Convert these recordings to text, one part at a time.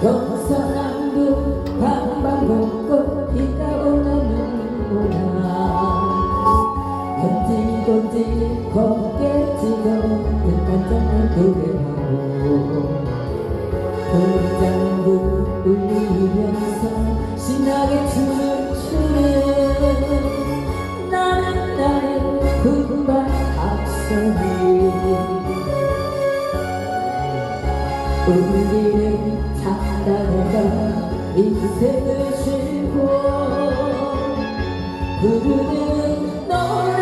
동서남북 방방곡곡 비가 오나는구나 건지건지 곱게 지어놓은 반짝한 노래하고 동장국 울리면서 신나게 춤을 추네 나는 나는 군발 앞서니 우리는 장단에가 인생을 싣고 부르는 노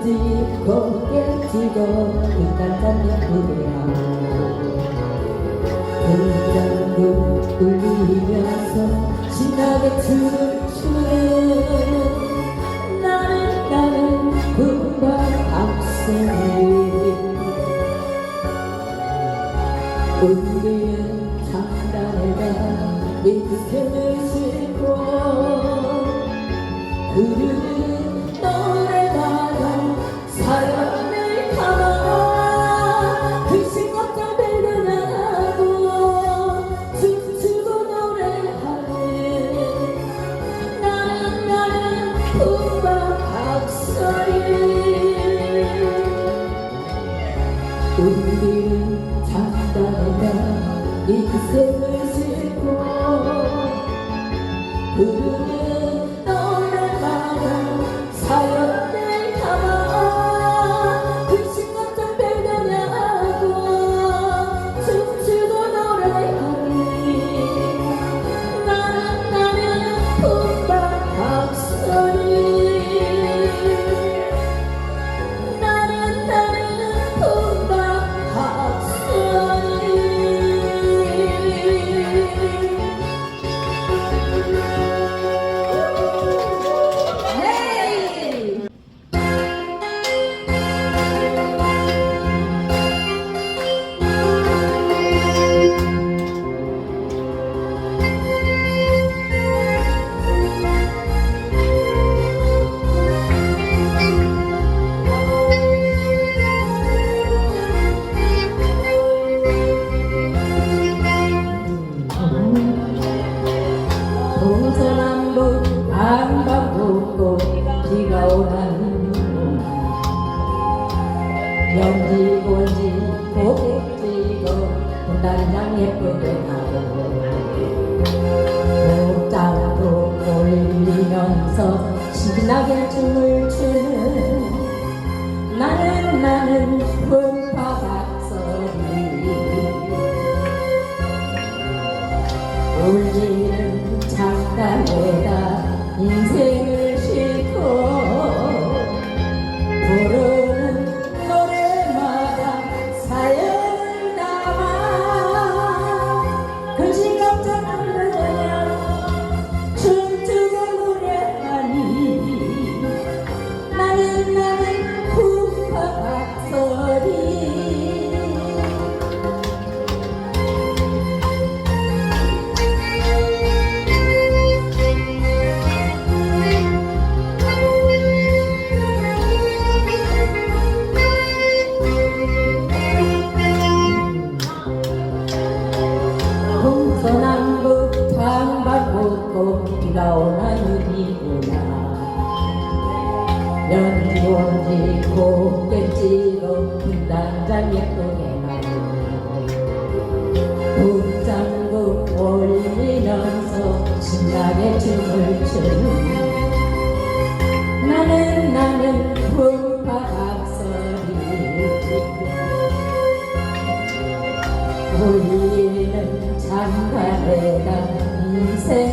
번지번지 고개 쥐고 인간장 예쁘게하고. 등장도 울리면서 신나게 춤을 추는 나는 나는 군과 악성이 우리는 장단에가 인생을 싣고 부르는 우리는 장단에다 인생을 싣고 부르 동서남북 안바보고 비가 오나는 연지 본지 고개 찌고 분단장 예쁘게 하고 목장도 올리면서 신나게 춤을 추는 나는 나는 풍파박 비가 오나. 눈이 오나 연지 온지 곱게 찌고 분단장 예쁘게 하고 북장구 올리면서 신나게 춤을 추는 나는 나는 풍파박소리 우리는 장관에다 인생